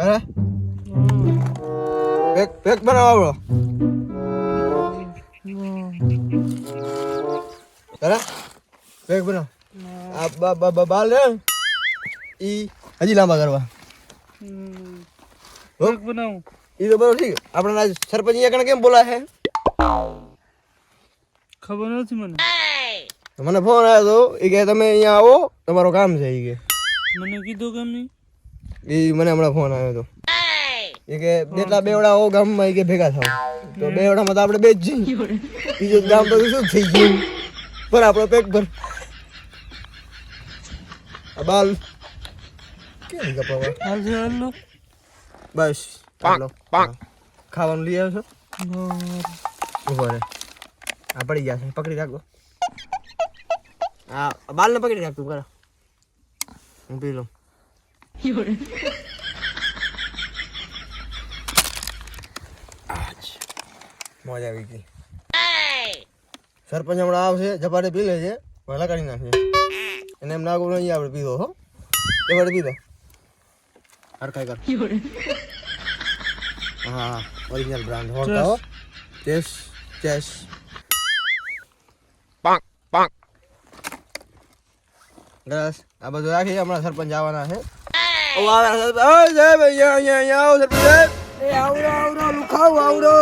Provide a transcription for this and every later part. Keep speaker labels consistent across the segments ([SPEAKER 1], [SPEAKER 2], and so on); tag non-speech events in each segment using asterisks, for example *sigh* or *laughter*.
[SPEAKER 1] હે pack pack બનાવો હે પેક બનાવ. આ બા બા બા બાલ હે ઈ હજી લાંબા કરવા. હો?
[SPEAKER 2] બનાવું.
[SPEAKER 1] ઈ તો બરોબર ઠીક. આપણે સરપંચ અહીંયા કણે કેમ બોલા હે
[SPEAKER 2] ખબર નથી મને.
[SPEAKER 1] મને ફોન આવ્યો તો એ કે તમે અહીંયા આવો તમારું કામ છે. ઈ કે
[SPEAKER 2] મને કીધું કેમ નહીં
[SPEAKER 1] એ મને હમણાં ફોન આવ્યો તો. એ કે જેટલા બેવડા હો ગામમાં એ કે ભેગા થાવ. તો બેવડામાં તો આપણે બે જ જઈએ. બીજું ગામ તો શું થઈ ગયું? પર આપણો પેક ભર. બાલ. કેમ કપાવા બસ. ખાવાનું લઈ આવ્યો છો ઊભો રે આ પડી ગયા છે. પકડી રાખો. હા બાલને પકડી રાખ તું કરો. હું પી લઉં આજ. આવી ગઈ. સરપંચ હમણાં આવશે જપાટે પી લે છે પહેલા કાઢી નાખશે એને એમ નાગું નહીં આપણે પીધો હો. ઝપાટે પીધો. હરખાઈ કર. હા ઓરિજિનલ બ્રાન્ડ હોતા હો. ચેસ ચેસ પાંક પાંક બસ. આ બધું રાખી હમણાં સરપંચ આવવાના છે. ઓ આવે સરપંચ ઓય સાહેબ અહીંયા અહીંયા અહીંયા આવો સરપંચ સાહેબ એ આવડો આવડો લુખાવ આવડો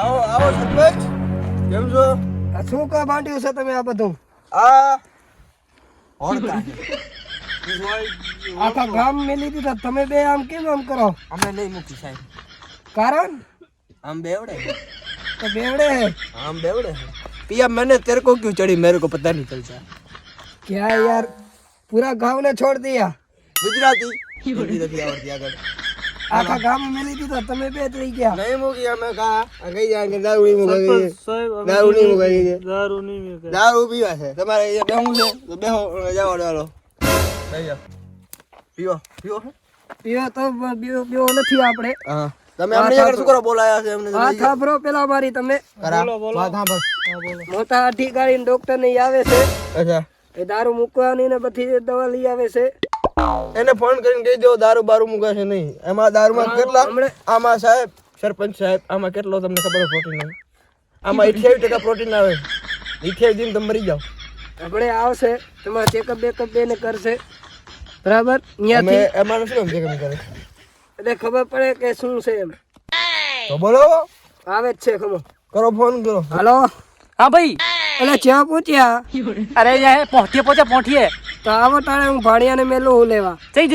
[SPEAKER 1] આવો આવો સરપંચ કેમ છો?
[SPEAKER 3] આ શું કા બાંટ્યું છે તમે આ બધું?
[SPEAKER 1] આ
[SPEAKER 3] આખા ગામ મેલી દીધા. તમે બે આમ કેમ આમ કરો?
[SPEAKER 1] અમે નહીં મૂકી સાહેબ.
[SPEAKER 3] કારણ?
[SPEAKER 1] हम बेवड़े हैं
[SPEAKER 3] તો બેવડે હે
[SPEAKER 1] हम बेवड़े हैं पिया मैंने तेरे को क्यों चढ़ी मेरे को पता नहीं चलता
[SPEAKER 3] क्या यार पूरा गांव ने छोड़ दिया
[SPEAKER 1] गुजराती हिंदी નથી આવડતી આગળ
[SPEAKER 3] આખા ગામ મેલી દીધા તમે બે જ રહી ગયા
[SPEAKER 1] નહીં મૂકી અમે કા આ કઈ જાય કે દારૂ નહીં મુકાઈ છે
[SPEAKER 2] સાહેબ અમે
[SPEAKER 1] દારૂ નહીં મુકાઈ છે
[SPEAKER 2] દારૂ નહીં મેં કર્યું.
[SPEAKER 1] દારૂ પીવા છે તમારે અહીંયા બેહું છે તો બેહો જાઓ ચાલો લઈ જાઓ પીવો પીવો
[SPEAKER 3] પીવો તો પીવો પીવો નથી આપણે
[SPEAKER 1] હા તમે અમને આગળ શું કરો બોલાયા છે અમને
[SPEAKER 3] હા સાંભળો પેલા મારી તમે
[SPEAKER 1] બોલો હા સાંભળ
[SPEAKER 3] મોટા અધિકારી ડોક્ટર ને આવે છે.
[SPEAKER 1] અચ્છા.
[SPEAKER 3] એ દારૂ મૂકવાની ને બધી દવા લઈ આવે છે.
[SPEAKER 1] એને ફોન કરીને કહી દો દારૂ બારૂ મુકાશે નહીં. એમાં દારૂમાં કેટલા? આમાં સાહેબ સરપંચ સાહેબ આમાં કેટલો તમને ખબર હોય? પ્રોટીન આવે આમાં અઠ્યાવીસ ટકા પ્રોટીન આવે અઠ્યાવીસ દિન તમે મરી જાઓ.
[SPEAKER 3] હમણે આવશે તમારે ચેકઅપ બેકઅપ બેને કરશે. બરાબર?
[SPEAKER 1] અમે
[SPEAKER 3] અહીંયાથી
[SPEAKER 1] એમાં શું ચેકઅપ કરે
[SPEAKER 3] એટલે ખબર પડે કે શું છે એમ.
[SPEAKER 1] તો બોલો.
[SPEAKER 3] આવે જ છે ખબર.
[SPEAKER 1] કરો ફોન કરો.
[SPEAKER 3] હાલો?
[SPEAKER 2] હા ભાઈ.
[SPEAKER 3] એટલે જ્યાં પહોંચ્યા?
[SPEAKER 2] અરે યાર પહોંચીએ પહોંચ્યા પહોંચીએ.
[SPEAKER 3] તો આવો તારે હું ભાણિયાને મેલું હું લેવા.
[SPEAKER 2] થઈ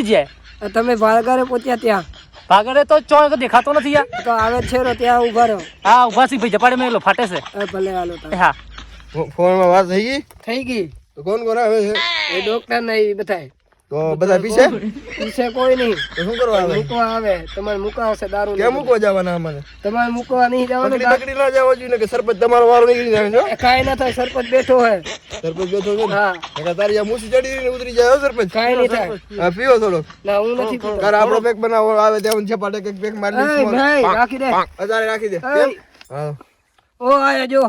[SPEAKER 3] તો તમે ભાડગારે પહોંચ્યા ત્યાં.
[SPEAKER 2] ભાગરે તો ચો દેખાતો નથી યાર.
[SPEAKER 3] તો આવે છે રો ત્યાં ઊભા રહો.
[SPEAKER 2] હા ઊભા સી ભાઈ જપાડે મેલો ફાટે છે.
[SPEAKER 3] ભલે હાલો
[SPEAKER 2] હા.
[SPEAKER 1] ફોનમાં વાત થઈ ગઈ?
[SPEAKER 3] થઈ ગઈ.
[SPEAKER 1] તો કોણ કોણ આવે છે?
[SPEAKER 3] એ ડોક્ટર નહીં બતાય બધાય.
[SPEAKER 1] તો બધા પીશે?
[SPEAKER 3] પીછે કોઈ નહીં.
[SPEAKER 1] તો શું કરવા આવે?
[SPEAKER 3] મૂકવા આવે. તમારે મૂકવા આવશે દારૂ
[SPEAKER 1] કેમ મૂકવા જવાના અમારે
[SPEAKER 3] તમારે મૂકવા નહીં જવાનું
[SPEAKER 1] પકડી પકડી ના જવા જોઈએ ને કે સરપંચ તમારો વારો નીકળી જાય છો
[SPEAKER 3] કાઈ ના થાય સરપંચ બેઠો હે
[SPEAKER 1] સરપંચ બેઠો છે
[SPEAKER 3] હા.
[SPEAKER 1] નકર તારી આ મૂછી ચડી ને ઉતરી જાય સરપંચ?
[SPEAKER 3] કાઈ નહીં થાય.
[SPEAKER 1] હા પીવો થોડો
[SPEAKER 3] ના હું નથી પીતો.
[SPEAKER 1] તારે આપણો પેક બનાવો આવે ત્યાં ઝપાટે કંઈક પેક મારી
[SPEAKER 3] એય ભાઈ રાખી દે.
[SPEAKER 1] અજારે રાખી દે. કેમ? હા.
[SPEAKER 3] ઓ આયા જો.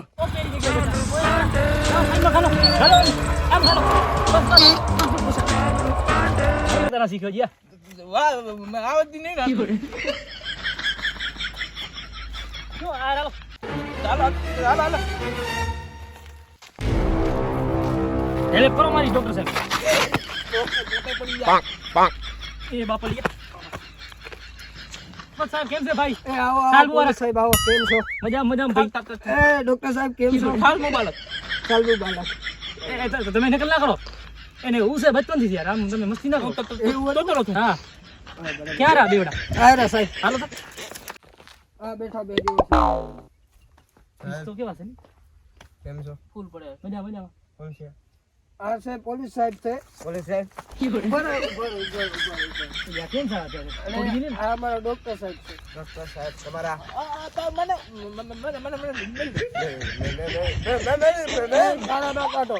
[SPEAKER 2] તને શીખ્યો જી આવડતી નહીં શું આ રાલો ચાલો ચાલો ચાલો હેલ્પ કરો મારી ડોક્ટર સાહેબ એ બાપા સાહેબ કેમ છે ભાઈ.
[SPEAKER 3] પોલીસ સાહેબ આવો કેમ છો
[SPEAKER 2] મજા મજા ભાઈ
[SPEAKER 3] એ ડોક્ટર સાહેબ કેમ છો
[SPEAKER 2] તો તમે નકલ ના કરો એને હું છે. બચપનથી યાર આમ તમે મસ્તી ના કરો એવું તો કરો હા. ક્યાં રા બેવડા?
[SPEAKER 3] આયરા સાહેબ.
[SPEAKER 2] હાલો તો.
[SPEAKER 3] આ બેઠા બે દિવસ.
[SPEAKER 2] તો કેવા છે
[SPEAKER 1] કેમ છો?
[SPEAKER 2] ફૂલ પડે. મજા મજામાં
[SPEAKER 1] કોણ છે.
[SPEAKER 3] આ છે પોલીસ સાહેબ છે.
[SPEAKER 1] પોલીસ સાહેબ?
[SPEAKER 2] આ
[SPEAKER 3] અમારા ડોક્ટર સાહેબ છે.
[SPEAKER 1] ડોક્ટર સાહેબ તમારા?
[SPEAKER 3] એ ગાળા ના કાઢો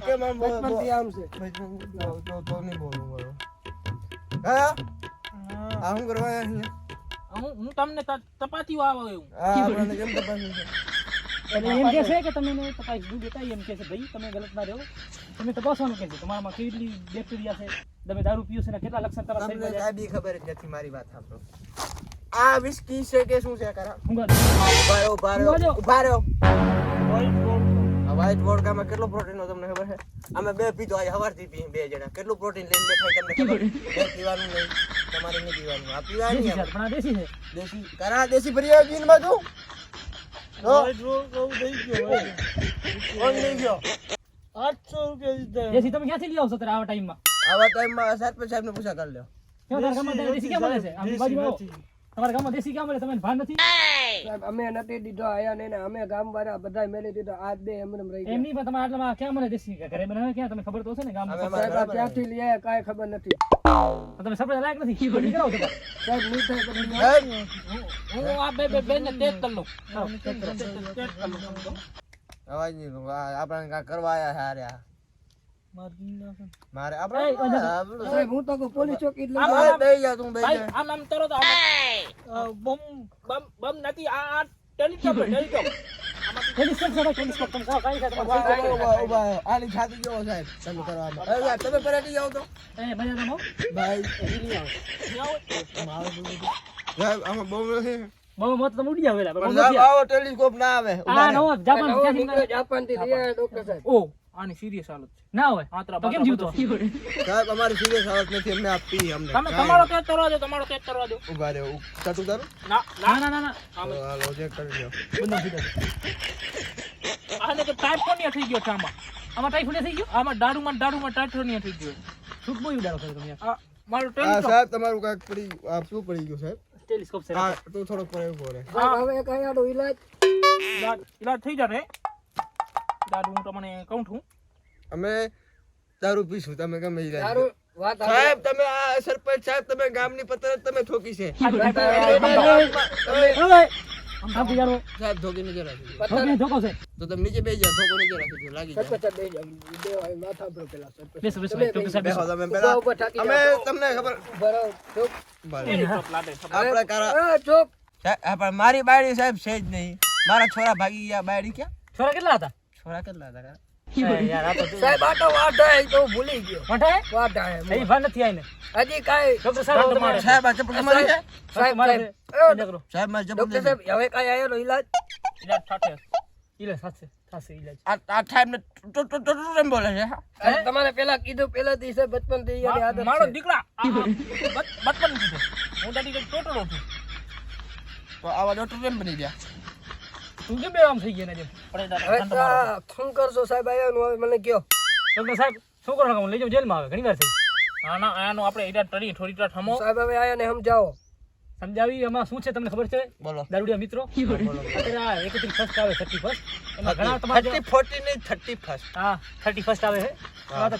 [SPEAKER 1] કેમ આમ
[SPEAKER 3] બચપનથી આમ છે.
[SPEAKER 1] તો તો- તો નહીં બોલું મારું. હા? આ શું કરવા
[SPEAKER 2] હું હું તમને તપાતી આવો એવું
[SPEAKER 1] કેમ?
[SPEAKER 2] એટલે એમ કે છે કે તમે એને તપાસ દૂધ બતાવી એમ કે છે ભાઈ તમે ગલત ના રહો. તમે તપાસવાનું કે છે તમારામાં કેટલી બેક્ટેરિયા છે? તમે દારૂ પીઓ છો ને કેટલા લક્ષણ તમારા શરીરમાં જાય
[SPEAKER 1] બી ખબર જ નથી મારી વાત સાંભળો. આ વિસ્કી છે કે શું છે કરા? ઉભારો ઉભારો ઉભારો રહ્યો
[SPEAKER 2] રહ્યો.
[SPEAKER 1] રહ્યો વ્હાઈટ વોડકામાં કેટલો પ્રોટીન તમને ખબર છે? અમે બે પીધો આજે સવારથી પી બે જણા. કેટલું પ્રોટીન લઈને બેઠા તમને ખબર? બે પીવાનું નહીં તમારે નહીં પીવાનું. આ પીવાની
[SPEAKER 2] છે પણ આ દેશી છે.
[SPEAKER 1] દેશી કરા દેશી ભરી આવી પીને બાજુ લઈ ગયો
[SPEAKER 2] દેશી તમે ક્યાંથી લઈ આવશો ત્યારે આવા ટાઈમમાં?
[SPEAKER 1] આવા ટાઈમમાં સરપંચ સાહેબને પૂછા કરી લ્યો.
[SPEAKER 2] કેમ તારા ગામમાં દેશી ક્યાં મળે છે? આમ બાજુમાં. તમારા ગામમાં દેશી ક્યાં મળે? તમને ભાન નથી?
[SPEAKER 3] સાહેબ અમે નથી દીધો આયા ને અમે ગામ વાળા બધા મેલી દીધો આજ બે એમને એમ રહી ગયા.
[SPEAKER 2] એમની પણ તમારા આટલામાં ક્યાં મળે દેશી? ઘરે બનાવે ક્યાં? તમને ખબર તો હશે ને
[SPEAKER 1] ગામ
[SPEAKER 3] સાહેબ આ ક્યાંથી લઈ કાંઈ ખબર નથી.
[SPEAKER 2] તમે સરપંચ લાયક નથી? ખોટી કરાવો તો
[SPEAKER 3] સાહેબ નહીં થાય તો
[SPEAKER 4] હું આ બે બે બેન ને તેજ કરી. લઉં.
[SPEAKER 1] અવાજ નહીં આપણને કાંઈ કરવા આયા છે આ. મારે આપણે
[SPEAKER 3] હું તો પોલીસ ચોકી જ
[SPEAKER 4] આમ, આમ,
[SPEAKER 1] બેહી જા તું જા.
[SPEAKER 4] આમ આમ તરત બમ બમ બમ નથી આ આ ટેલિસ્કોપ છે, ટેલિસ્કોપ.
[SPEAKER 1] ના આવે.
[SPEAKER 2] જાપાન
[SPEAKER 3] ડોક્ટર સાહેબ.
[SPEAKER 4] ઓ. આની સિરિયસ હાલત છે.
[SPEAKER 2] ના હોય?
[SPEAKER 4] આતરા
[SPEAKER 2] તો કેમ જીવતો?
[SPEAKER 1] સાહેબ અમારી સિરિયસ હાલત નથી અમને આપી અમને
[SPEAKER 4] તમે તમારો ટેસ્ટ કરવા દો તમારો ટેસ્ટ કરવા દો.
[SPEAKER 1] ઊભા રહે ટટુ તારું
[SPEAKER 4] ના
[SPEAKER 2] ના. ના ના ના
[SPEAKER 1] હાલો ચેક કરી લ્યો.
[SPEAKER 2] બંધ થઈ જશે.
[SPEAKER 4] આને તો ટાઇફોનિયા થઈ ગયો છે આમાં.
[SPEAKER 2] આમાં ટાઇફોનિયા થઈ ગયો?
[SPEAKER 4] આમાં દારૂમાં દારૂમાં ટાઇફોનિયા થઈ ગયો.
[SPEAKER 2] શું બહુ દારૂ છો તમે.
[SPEAKER 4] આ મારું
[SPEAKER 1] આ
[SPEAKER 4] ટેલિસ્કોપ.
[SPEAKER 1] સાહેબ તમારું કાક પડી આ શું પડી ગયું સાહેબ?
[SPEAKER 2] ટેલિસ્કોપ સાહેબ
[SPEAKER 1] હા તું થોડોક પર ઊભો રહે.
[SPEAKER 3] હવે કઈ આડો ઈલાજ.
[SPEAKER 4] ઈલાજ થઈ જશે દારૂ હું તમને કહું છું.
[SPEAKER 1] અમે દારૂ પીશું તમે ગમે એ
[SPEAKER 3] દારૂ
[SPEAKER 1] સાહેબ તમે આ સરપંચ સાહેબ તમે ગામની તમે ઠોકી છે. સાહેબ ઠોકી નીચે રાખી તો તમે નીચે જાઓ ઠોકો નીચે રાખી લાગી જાઓ. અમે તમને ખબર મારી બાયડી સાહેબ છે જ નહીં. મારા છોરા ભાગી ગયા બાયડી ક્યાં?
[SPEAKER 2] છોરા કેટલા હતા?
[SPEAKER 1] છોરા કેટલા હતા. કાકા?
[SPEAKER 2] એ યાર આ તો જો.
[SPEAKER 3] સાહેબ આ તો તો ભૂલી ગયો.
[SPEAKER 2] મોટા હે? એ ભાન નથી આઈને.
[SPEAKER 3] હજી કાંઈ
[SPEAKER 2] ડોક્ટર સાહેબ તમારે.
[SPEAKER 1] સાહેબ આ ચપ્પલ તમારી છે
[SPEAKER 3] સાહેબ
[SPEAKER 2] મારે
[SPEAKER 3] સાહેબ
[SPEAKER 2] એને કરો.
[SPEAKER 1] સાહેબ મારી ચપ્પલ
[SPEAKER 3] ડોક્ટર સાહેબ હવે કાંઈ આયેલો ઈલાજ?
[SPEAKER 4] ઈલાજ થાશે.
[SPEAKER 2] ઈલાજ થશે થશે ઈલાજ.
[SPEAKER 1] આ આ સાહેબ ને ટુ- ટુ- ટુ- ટુ- એમ બોલે છે?
[SPEAKER 3] તમારે પેલા કીધું પેલા દિવસે બચપનથી યાર
[SPEAKER 4] મારો દીકરા આ- આ બચ- બચપન કીધું હું તારી ટોટલો છું.
[SPEAKER 1] તો આવા ડોક્ટર બની ગયા?
[SPEAKER 2] તું કેમ બે આમ થઈ ગયા ને
[SPEAKER 3] હવે શું કરશો સાહેબ આયા હવે મને કયો.
[SPEAKER 2] ડોક્ટર સાહેબ શું કરો? લઈ જાઓ જેલમાં આવે ઘણી વાર થઈ.
[SPEAKER 4] આના આનો આપણે ઈલાજ ટરી થોડી વાર થમો
[SPEAKER 3] સાહેબ હવે આયા ને સમજાવો.
[SPEAKER 2] સમજાવી એમાં શું છે તમને ખબર છે?
[SPEAKER 1] બોલો.
[SPEAKER 2] દારૂડિયા મિત્રો. અત્યારે આ એકત્રીસ ફર્સ્ટ આવે થર્ટી ફર્સ્ટ. એમાં ઘણા તમારે
[SPEAKER 1] થર્ટી ફોર્ટી નહીં થર્ટી ફર્સ્ટ.
[SPEAKER 2] હા થર્ટી ફર્સ્ટ આવે છે.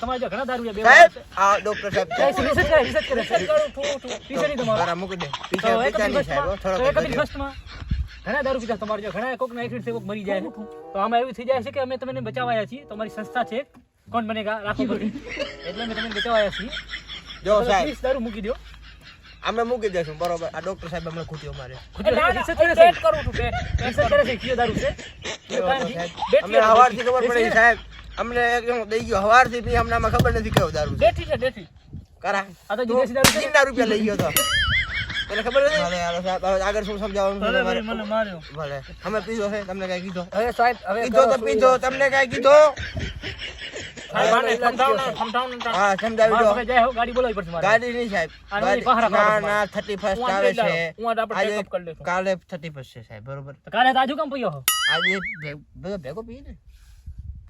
[SPEAKER 2] તમારે જો ઘણા દારૂડિયા બે
[SPEAKER 1] હા ડોક્ટર સાહેબ
[SPEAKER 2] રિસર્ચ કરે રિસર્ચ કરે છે
[SPEAKER 4] કરો. થોડું થોડું
[SPEAKER 2] પીસે નહીં તમારે.
[SPEAKER 1] મૂકી દે.
[SPEAKER 2] તો
[SPEAKER 1] પીછે નહીં સાહેબ થોડોક
[SPEAKER 2] એકત્રીસ. ફર્સ્ટમાં ઘણા દારૂ પીતા તમારે જો ઘણા કોકના એક્સિડન્ટ કોક મરી જાય તો આમાં એવું થઈ જાય છે કે અમે તમને બચાવાયા છીએ. તમારી સંસ્થા છે. કોણ બનેગા રાખો એટલે અમે તમને બચાવાયા છીએ.
[SPEAKER 1] જો સાહેબ.
[SPEAKER 2] પ્લીઝ દારૂ મૂકી દો.
[SPEAKER 1] અમે મૂકી દેશું બરોબર. આ ડોક્ટર સાહેબ અમને ખૂટ્યો મારે.
[SPEAKER 2] રિસર્ચ કરે છે?
[SPEAKER 4] છું
[SPEAKER 2] રિસર્ચ કરે છે? કયો દારૂ છે?
[SPEAKER 1] અમે. હવારથી ખબર પડી સાહેબ. અમને એકદમ દઈ ગયો હવારથી પી અમને ખબર નથી કયો દારૂ છે.
[SPEAKER 4] દેઠી છે દેઠી
[SPEAKER 1] કરા.
[SPEAKER 2] આ તો જે દારૂ
[SPEAKER 1] 3 રૂપિયા લઈ ગયો તો. એટલે ખબર નથી ભલે હાલો સાહેબ હવે આગળ શું સમજાવવાનું ભલે તમારે?
[SPEAKER 4] મને માર્યો.
[SPEAKER 1] ભલે. અમે પીધો છે તમને કઈ કીધો.
[SPEAKER 3] હવે સાહેબ હવે
[SPEAKER 1] કીધો તો પીધો તમને કઈ કીધો? નહીં
[SPEAKER 2] નહીં.
[SPEAKER 1] કાલે થર્ટી ફર્સ્ટ છે. સાહેબ બરોબર.
[SPEAKER 2] કાલે આજુ કેમ પીયો
[SPEAKER 1] આજે ભેગો પી ને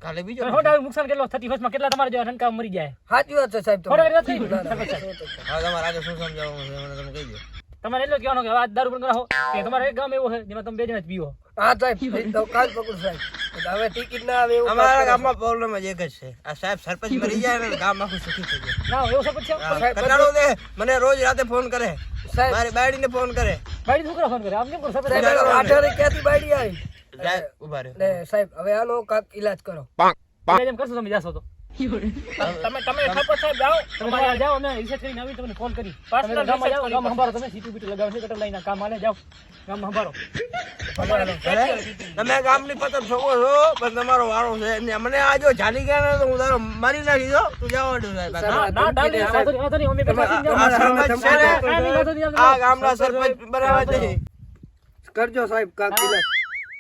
[SPEAKER 1] કાલે બીજો
[SPEAKER 2] તો ખોટા નુકસાન કેટલો? 31 માં કેટલા તમારા જેવા મરી જાય?
[SPEAKER 3] સાચી વાત છે સાહેબ
[SPEAKER 2] ખોટા
[SPEAKER 3] તમારી.
[SPEAKER 1] હા આગળ શું સમજાવવાનું છે મને તમે કહી દો
[SPEAKER 2] તમારે એટલો કહેવાનો કે આ દારૂ પણ કરાવો કે તમારે એક ગામ એવું છે જેમાં તમે બે જણા જ પીવો.
[SPEAKER 3] હા સાહેબ તો કાલ પકડ સાહેબ. હવે ટિકિટ ના આવે એવું
[SPEAKER 1] અમારા ગામમાં પ્રોબ્લેમ જ એક જ છે. આ સાહેબ સરપંચ મરી જાય ને ગામ આખું સુખી થઈ જાય.
[SPEAKER 2] ના એવો સરપંચ છે?
[SPEAKER 1] કટાડો દે મને રોજ રાતે ફોન કરે.
[SPEAKER 3] સાહેબ
[SPEAKER 1] મારી બાયડીને ફોન કરે.
[SPEAKER 2] બાઈ શું ફોન કરે? આમ કેમ કરો સરપંચ?
[SPEAKER 3] આઠારે ક્યાંથી બાયડી આવી?
[SPEAKER 1] ઊભા રહ્યો
[SPEAKER 3] સાહેબ હવે આનો કાક ઈલાજ કરો.
[SPEAKER 2] પાંક પાંક એમ કરશો તમે જાશો તો. *laughs*
[SPEAKER 4] તમે સાહેબ જાઓ.
[SPEAKER 2] તમારે જાઓ અમે રિસર્ચ કરીને આવી તમને ફોન કરી.
[SPEAKER 4] Personal
[SPEAKER 2] તમે જાઓ ગામ સંભાળો. તમે સીટું બીટું લગાવો છે ગટર લઈને કામ હાલે જાઓ. ગામ સંભાળો.
[SPEAKER 1] તમે ગામની પતંગ છોકો છો પણ તમારો વારો છે ને મને આ જો જાની ગયા ને તો હું તારો મારી નાખી દો તું જાવ દો સાહેબ.
[SPEAKER 2] ના ના ડાલી વાંધો નહીં, વાંધો નહીં, અમે બેઠા છીએ, જાઓ.
[SPEAKER 1] આ સરપંચ છે ને,
[SPEAKER 2] કાંઈ નહીં, વાંધો નહીં,
[SPEAKER 1] આ ગામના સરપંચ બરાબર છે.
[SPEAKER 3] કરજો સાહેબ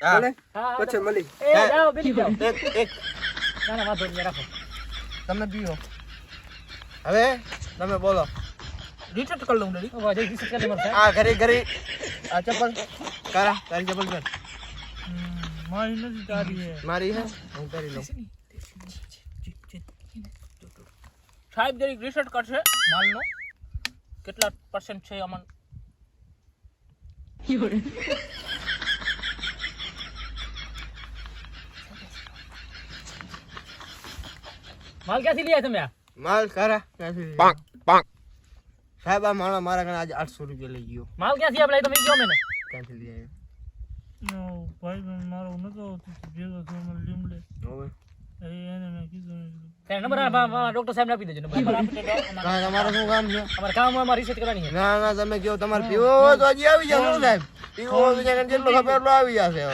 [SPEAKER 2] હા.
[SPEAKER 1] હા,
[SPEAKER 3] પછી મળી.
[SPEAKER 1] એક એક.
[SPEAKER 2] ના ના વાંધો નહીં રાખો.
[SPEAKER 1] તમે પીઓ હવે તમે બોલો.
[SPEAKER 4] રિસેટ કરી લઉં ડેડી
[SPEAKER 2] હવે રિસેટ કરી મારે
[SPEAKER 1] આ ઘરે ઘરે. આ ચપ્પલ. કરા તારી ચપ્પલ કર.
[SPEAKER 4] મારી નથી તારી
[SPEAKER 1] મારી હે? હું કરી લઉં.
[SPEAKER 4] સાહેબ જરીક રિસેટ કરશે માલનો. કેટલા પર્સન્ટ છે અમન? *laughs*
[SPEAKER 2] માલ ક્યાંથી લઈ આવ્યા તમે આ?
[SPEAKER 1] માલ કારા ક્યાંથી પાંક પાંક સાહેબ આ માણસ મારા ઘણા આજે આઠસો રૂપિયા લઈ ગયો.
[SPEAKER 2] માલ ક્યાંથી આપણે તમે ગયો મને
[SPEAKER 1] ક્યાંથી લઈ આવ્યો.
[SPEAKER 5] ભાઈ મારો નતો ભેગો થયો મને લીમડે.
[SPEAKER 1] હવે?
[SPEAKER 2] નંબર ડોક્ટર સાહેબ આપી દેજો. નંબર
[SPEAKER 1] તમારું શું કામ છે?
[SPEAKER 2] અમારે કામ અમારે રિસર્ચ કરવાની છે.
[SPEAKER 1] ના ના તમે કહો તમારે પીવો તો હજી આવી જાવ સાહેબ? પીવો જેટલો ખબર એટલો આવી જશે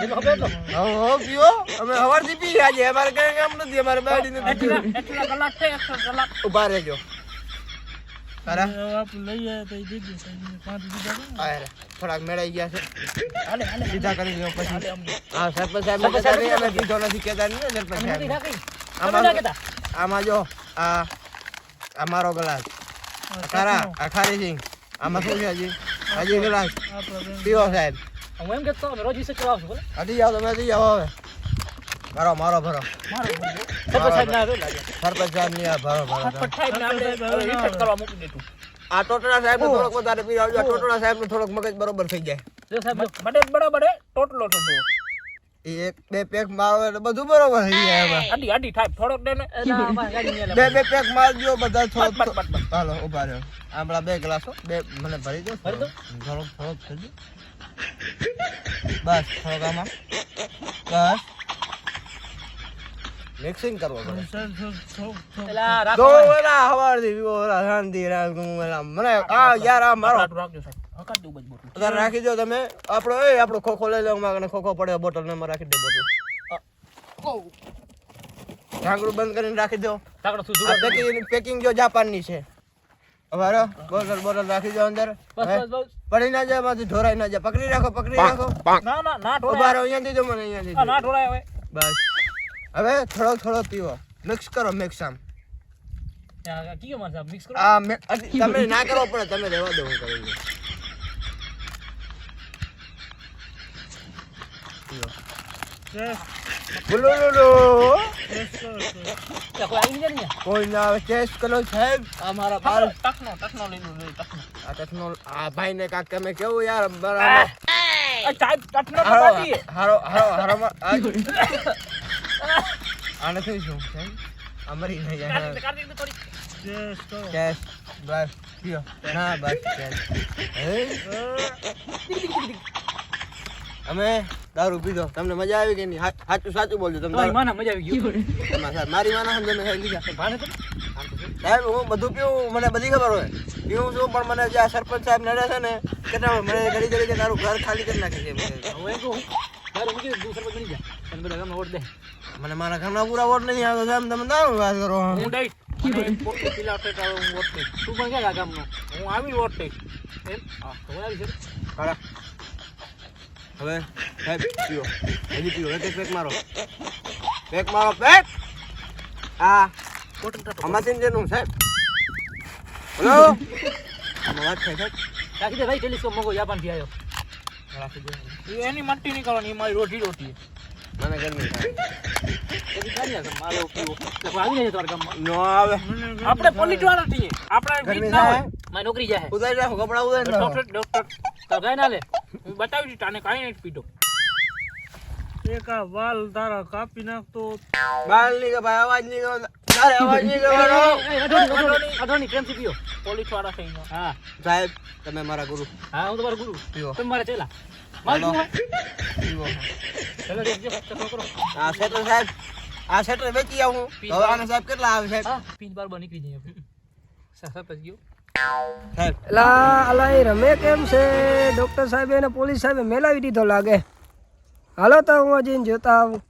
[SPEAKER 2] જેટલો ખબર એટલો.
[SPEAKER 1] હવ હવ પીવો. અમે સવારથી પી આજે. અમારે કઈ કામ નથી અમારે બાયડી નથી
[SPEAKER 4] એટલા એટલા કલાક છે કલાક.
[SPEAKER 1] ઊભા રહેજો.
[SPEAKER 5] આપણે લઈ આવ્યા તો એ દીધી સાહેબ પાંચ દીધા
[SPEAKER 1] થોડાક મેળાઈ ગયા છે
[SPEAKER 4] હાલે હાલે
[SPEAKER 1] સીધા કરી દો પછી હા સરપંચ સાહેબ કહેતા અમે પીધો નથી કહેતા નહીં સરપંચ સાહેબ આમાં આમાં જો આ આ મારો ગ્લાસ આ તારા આ ખારી સિંગ આમાં શું છે હજી હજી ગ્લાસ પીવો સાહેબ
[SPEAKER 2] હું એમ કહેતો રોજ કરવા આવશું
[SPEAKER 1] હજી જાઓ તમે હજી જાઓ હવે ભરો મારો ભરો.
[SPEAKER 2] સરપંચ સાહેબ ના
[SPEAKER 1] ની ભરો ભરો આ ટોટડા સાહેબ થોડોક વધારે પીવડાવજો આ ટોટલા સાહેબનું થોડોક મગજ બરોબર થઈ જાય.
[SPEAKER 2] જો સાહેબ જો.
[SPEAKER 4] બડે બરાબર ટોટલો ટોટલો.
[SPEAKER 1] એક બે પેક મારો એટલે બધું બરોબર થઈ જાય એમાં.
[SPEAKER 4] આડી આડી થાય થોડોક દે ને.
[SPEAKER 2] ના,
[SPEAKER 1] બે બે પેક મારજો બધા
[SPEAKER 4] બસ.
[SPEAKER 1] હાલો ઊભા રહ્યો. આપણા બે ગ્લાસો. બે મને ભરી દો.
[SPEAKER 2] ભરી દો.
[SPEAKER 1] થોડોક થોડોક થઈ દો બસ થોડોક આમાં. બસ. મિક્સિંગ કરવો પડે.
[SPEAKER 5] થોડુંક
[SPEAKER 2] એલા, રાખો
[SPEAKER 1] દો વેલા શાંતિ રાખું વેલા મને આ યાર આ મારો. અત્યારે રાખી દો તમે આપણો એ આપણો ખોખો લઈ લો માગને ખોખો પડ્યો બોટલ ને રાખી દે બોટલ ઢાંકડું બંધ કરીને રાખી દો. પેકિંગ પેકિંગ જો જાપાનની છે. અમારો બોટલ બોટલ રાખી દો અંદર. પડી ના જાય માંથી ઢોરાઈ ના જાય. પકડી રાખો પકડી રાખો.
[SPEAKER 4] ના ના ના
[SPEAKER 1] ઊભા
[SPEAKER 4] ઢોળાય
[SPEAKER 1] રહો અહીંયાથી દો મને અહીંયાથી
[SPEAKER 4] ના ઢોળાય હવે.
[SPEAKER 1] બસ. હવે થોડો થોડો પીવો મિક્સ કરો મિક્સ આમ
[SPEAKER 2] આ કયો માર સાહેબ મિક્સ કરો
[SPEAKER 1] આ મે- હજી તમે ના કરો પડે તમે રહેવા દો હું કરી દઉં. પીવો. ગુલુલુલુ.
[SPEAKER 5] ટેસ્ટ કરો તો
[SPEAKER 2] ત્યાં કોઈ આવી જાય ને
[SPEAKER 1] કોઈ ના આવે ટેસ્ટ કરો સાહેબ આ મારા બાલ
[SPEAKER 4] ટકનો ટકનો લઈ લો ટકનો
[SPEAKER 1] આ ટેકનો આ ભાઈ ને કાક તમે કેવું યાર બરાબર
[SPEAKER 4] આ સાહેબ ટકનો તો
[SPEAKER 1] હારો
[SPEAKER 4] બાકી હે.
[SPEAKER 1] હારો હારો હારો માં- આ- આને શું શું સાહેબ? આ મરી નહીં જાય
[SPEAKER 4] કાઢી દે થોડી.
[SPEAKER 1] બસ પીઓ ના બસ કેશ. અમે દારૂ પીધો. તમને મજા આવી કે નહીં? સાચું સાચું બોલજો તમે
[SPEAKER 2] તમારી માના મજા આવી ગયું
[SPEAKER 1] મારી માના સમજે મેં લીધા
[SPEAKER 2] ભાને તો.
[SPEAKER 1] સાહેબ હું બધું પીવું મને બધી ખબર હોય. પીવું છું પણ મને જે આ સરપંચ સાહેબ નડે છે ને કેટલા મને ઘડી ઘડી કે તારું ઘર ખાલી કરી નાખે છે.
[SPEAKER 2] હું એ કહું તારું મૂકી દે, સરપંચ બની જા. તને બધા ગામમાં વોટ દે.
[SPEAKER 1] મને મારા ઘરના પૂરા વોટ નથી આવતો સાહેબ તમે દારૂ વાત કરો.
[SPEAKER 4] હું હવે હું વોટ દઈશ.
[SPEAKER 2] તું પણ ક્યાં ગામનો?
[SPEAKER 4] હું આવી વોટ દઈશ. એમ?
[SPEAKER 2] હા તો આવી છે
[SPEAKER 1] ખરા હવે સાહેબ પીઓ. હજી પીઓ. એક એક પેક મારો. પેક મારો પેક હા આમાંથી જેનું સાહેબ હેલો વાત થાય સાહેબ
[SPEAKER 2] રાખી દે ભાઈ ટેલિસ્કોપ મગો આવ્યો.
[SPEAKER 4] એની મટ્ટી નહીં કરવાની એ મારી રોટી રોટી
[SPEAKER 1] મને ગરમી
[SPEAKER 4] આપણે પોલીસવાળા છીએ. આપણે
[SPEAKER 2] મારી નોકરી જાય.
[SPEAKER 1] ઉતારી રાખો કપડા ઉતારી
[SPEAKER 4] ડોક્ટર ડોક્ટર
[SPEAKER 2] તો ના લે.
[SPEAKER 4] હું બતાવી દીધું આને કાંઈ નથી પીધો.
[SPEAKER 5] એક વાલ તારા કાપી નાખતો.
[SPEAKER 1] બાલની ભાઈ અવાજ નહીં
[SPEAKER 2] હા
[SPEAKER 1] સાહેબ તમે મારા ગુરુ.
[SPEAKER 2] હા હું તમારો ગુરુ. તમે મારા ચેલા. હે?
[SPEAKER 1] સાહેબ. આ શેટર વેચી આવું. હવે આને સાહેબ કેટલા આવે સાહેબ?
[SPEAKER 2] પિંચ બાર નીકળી ગયો.
[SPEAKER 3] એલા અલા એ રમે કેમ છે? ડોક્ટર સાહેબે અને પોલીસ સાહેબે મેલાવી દીધો લાગે. હાલો તો હું હજી જોતા આવું.